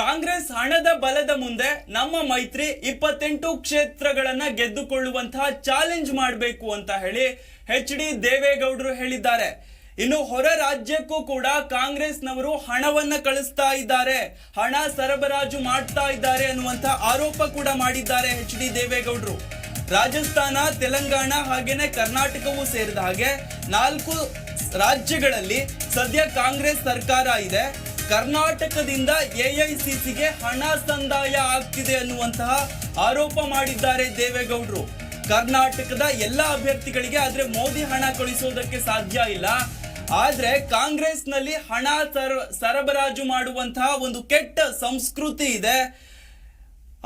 ಕಾಂಗ್ರೆಸ್ ಹಣದ ಬಲದ ಮುಂದೆ ನಮ್ಮ ಮೈತ್ರಿ ಇಪ್ಪತ್ತೆಂಟು ಕ್ಷೇತ್ರಗಳನ್ನ ಗೆದ್ದುಕೊಳ್ಳುವಂತಹ ಚಾಲೆಂಜ್ ಮಾಡಬೇಕು ಅಂತ ಹೇಳಿ ಎಚ್ ಡಿ ದೇವೇಗೌಡರು ಹೇಳಿದ್ದಾರೆ. ಇನ್ನು ಹೊರ ರಾಜ್ಯಕ್ಕೂ ಕೂಡ ಕಾಂಗ್ರೆಸ್ನವರು ಹಣವನ್ನ ಕಳಿಸ್ತಾ ಇದ್ದಾರೆ. ಹಣ ಸರಬರಾಜು ಮಾಡ್ತಾ ಇದ್ದಾರೆ ಅನ್ನುವಂತ ಆರೋಪ ಕೂಡ ಮಾಡಿದ್ದಾರೆ ಎಚ್ ಡಿ ದೇವೇಗೌಡರು. ರಾಜಸ್ಥಾನ, ತೆಲಂಗಾಣ ಹಾಗೇನೆ ಕರ್ನಾಟಕವೂ ಸೇರಿದ ಹಾಗೆ ನಾಲ್ಕು ರಾಜ್ಯಗಳಲ್ಲಿ ಸದ್ಯ ಕಾಂಗ್ರೆಸ್ ಸರ್ಕಾರ ಇದೆ. ಕರ್ನಾಟಕದಿಂದ ಎಐಸಿಸಿಗೆ ಹಣ ಸಂದಾಯ ಆಗ್ತಿದೆ ಅನ್ನುವಂತಹ ಆರೋಪ ಮಾಡಿದ್ದಾರೆ ದೇವೇಗೌಡರು. ಕರ್ನಾಟಕದ ಎಲ್ಲ ಅಭ್ಯರ್ಥಿಗಳಿಗೆ ಆದ್ರೆ ಮೋದಿ ಹಣ ಕಳಿಸೋದಕ್ಕೆ ಸಾಧ್ಯ ಇಲ್ಲ. ಆದ್ರೆ ಕಾಂಗ್ರೆಸ್ನಲ್ಲಿ ಹಣ ಸರ- ಸರಬರಾಜು ಮಾಡುವಂತಹ ಒಂದು ಕೆಟ್ಟ ಸಂಸ್ಕೃತಿ ಇದೆ.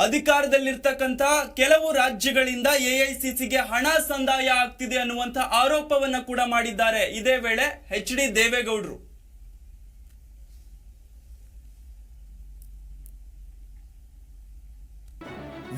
ಅಧಿಕಾರದಲ್ಲಿರ್ತಕ್ಕಂಥ ಕೆಲವು ರಾಜ್ಯಗಳಿಂದ ಎಐಸಿಸಿಗೆ ಹಣ ಸಂದಾಯ ಆಗ್ತಿದೆ ಅನ್ನುವಂಥ ಆರೋಪವನ್ನ ಕೂಡ ಮಾಡಿದ್ದಾರೆ. ಇದೇ ವೇಳೆ ಎಚ್ ಡಿ ದೇವೇಗೌಡರು.